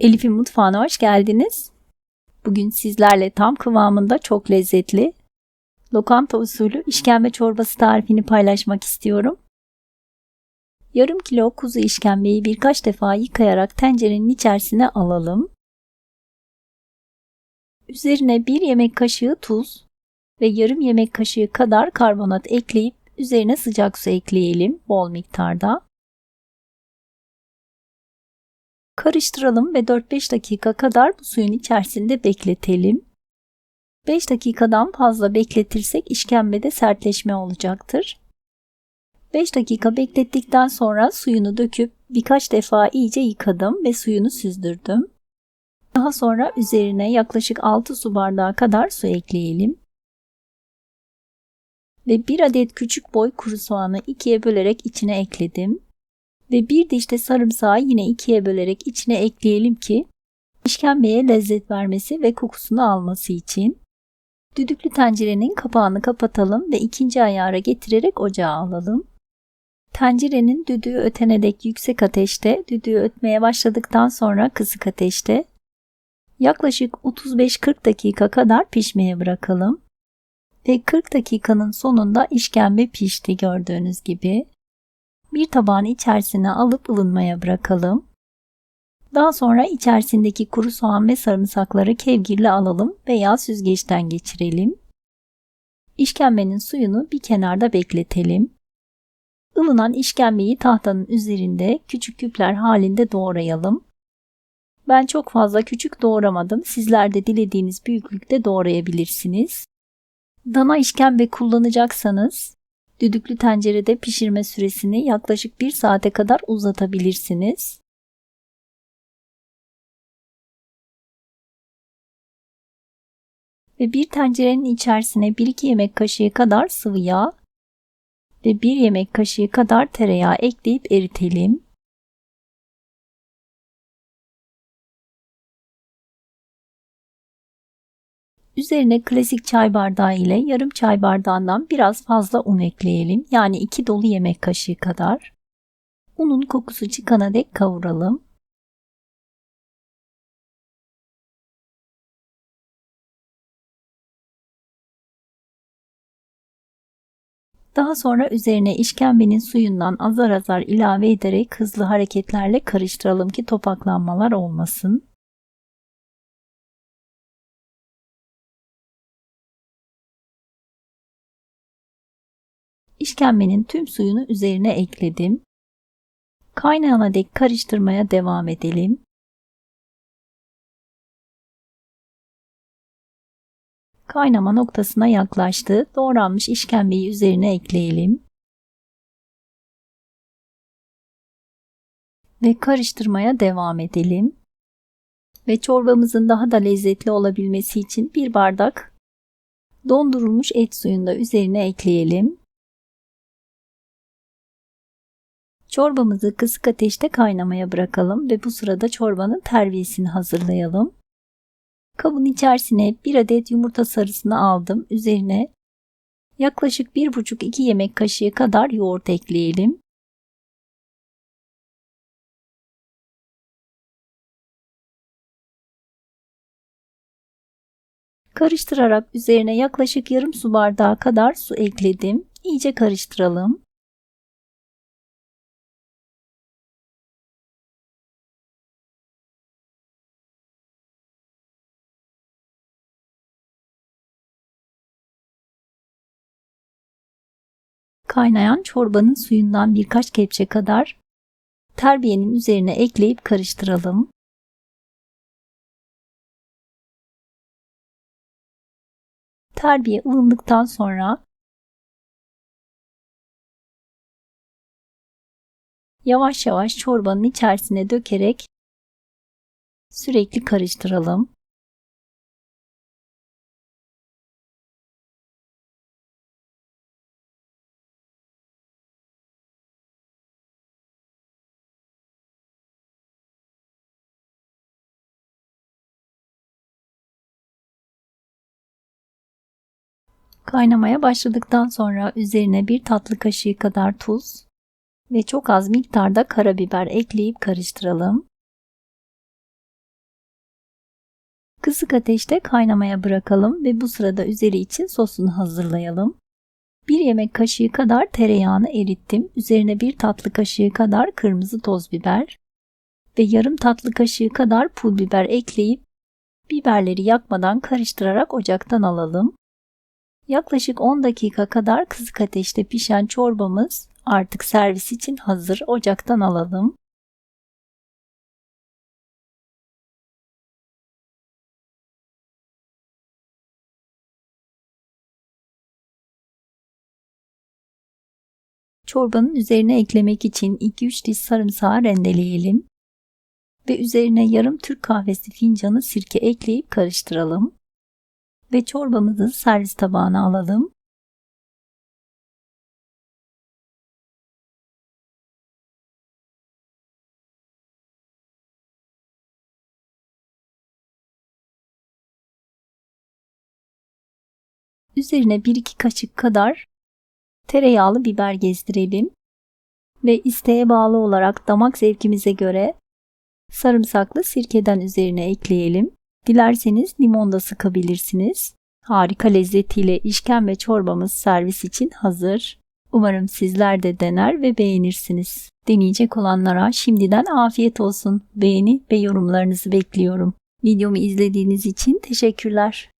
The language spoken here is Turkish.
Elif'in mutfağına hoş geldiniz. Bugün sizlerle tam kıvamında çok lezzetli lokanta usulü işkembe çorbası tarifini paylaşmak istiyorum. Yarım kilo kuzu işkembeyi birkaç defa yıkayarak tencerenin içerisine alalım. Üzerine bir yemek kaşığı tuz ve yarım yemek kaşığı kadar karbonat ekleyip üzerine sıcak su ekleyelim bol miktarda. Karıştıralım ve 4-5 dakika kadar bu suyun içerisinde bekletelim. 5 dakikadan fazla bekletirsek işkembede sertleşme olacaktır. 5 dakika beklettikten sonra suyunu döküp birkaç defa iyice yıkadım ve suyunu süzdürdüm. Daha sonra üzerine yaklaşık 6 su bardağı kadar su ekleyelim. Ve 1 adet küçük boy kuru soğanı ikiye bölerek içine ekledim. Ve bir de sarımsağı yine ikiye bölerek içine ekleyelim ki işkembeye lezzet vermesi ve kokusunu alması için. Düdüklü tencerenin kapağını kapatalım ve ikinci ayara getirerek ocağa alalım. Tencerenin düdüğü ötene dek yüksek ateşte, düdüğü ötmeye başladıktan sonra kısık ateşte yaklaşık 35-40 dakika kadar pişmeye bırakalım. Ve 40 dakikanın sonunda işkembe pişti gördüğünüz gibi. Bir tabağın içerisine alıp ılınmaya bırakalım. Daha sonra içerisindeki kuru soğan ve sarımsakları kevgirle alalım veya süzgeçten geçirelim. İşkembenin suyunu bir kenarda bekletelim. Ilınan işkembeyi tahtanın üzerinde küçük küpler halinde doğrayalım. Ben çok fazla küçük doğramadım. Sizler de dilediğiniz büyüklükte doğrayabilirsiniz. Dana işkembe kullanacaksanız düdüklü tencerede pişirme süresini yaklaşık 1 saate kadar uzatabilirsiniz. Ve bir tencerenin içerisine 1-2 yemek kaşığı kadar sıvı yağ ve 1 yemek kaşığı kadar tereyağı ekleyip eritelim. Üzerine klasik çay bardağı ile yarım çay bardağından biraz fazla un ekleyelim. Yani 2 dolu yemek kaşığı kadar. Unun kokusu çıkana dek kavuralım. Daha sonra üzerine işkembenin suyundan azar azar ilave ederek hızlı hareketlerle karıştıralım ki topaklanmalar olmasın. İşkembenin tüm suyunu üzerine ekledim. Kaynayana dek karıştırmaya devam edelim. Kaynama noktasına yaklaştı. Doğranmış işkembeyi üzerine ekleyelim. Ve karıştırmaya devam edelim. Ve çorbamızın daha da lezzetli olabilmesi için bir bardak dondurulmuş et suyunu da üzerine ekleyelim. Çorbamızı kısık ateşte kaynamaya bırakalım ve bu sırada çorbanın terbiyesini hazırlayalım. Kabın içerisine bir adet yumurta sarısını aldım. Üzerine yaklaşık 1,5-2 yemek kaşığı kadar yoğurt ekleyelim. Karıştırarak üzerine yaklaşık yarım su bardağı kadar su ekledim. İyice karıştıralım. Kaynayan çorbanın suyundan birkaç kepçe kadar terbiyenin üzerine ekleyip karıştıralım. Terbiye ılındıktan sonra yavaş yavaş çorbanın içerisine dökerek sürekli karıştıralım. Kaynamaya başladıktan sonra üzerine bir tatlı kaşığı kadar tuz ve çok az miktarda karabiber ekleyip karıştıralım. Kısık ateşte kaynamaya bırakalım ve bu sırada üzeri için sosunu hazırlayalım. 1 yemek kaşığı kadar tereyağını erittim. Üzerine 1 tatlı kaşığı kadar kırmızı toz biber ve yarım tatlı kaşığı kadar pul biber ekleyip biberleri yakmadan karıştırarak ocaktan alalım. Yaklaşık 10 dakika kadar kısık ateşte pişen çorbamız artık servis için hazır. Ocaktan alalım. Çorbanın üzerine eklemek için 2-3 diş sarımsağı rendeleyelim ve üzerine yarım Türk kahvesi fincanı sirke ekleyip karıştıralım ve çorbamızı servis tabağına alalım. Üzerine 1-2 kaşık kadar tereyağlı biber gezdirelim ve isteğe bağlı olarak damak zevkimize göre sarımsaklı sirkeden üzerine ekleyelim. Dilerseniz limon da sıkabilirsiniz. Harika lezzetiyle işkembe çorbamız servis için hazır. Umarım sizler de dener ve beğenirsiniz. Deneyecek olanlara şimdiden afiyet olsun. Beğeni ve yorumlarınızı bekliyorum. Videomu izlediğiniz için teşekkürler.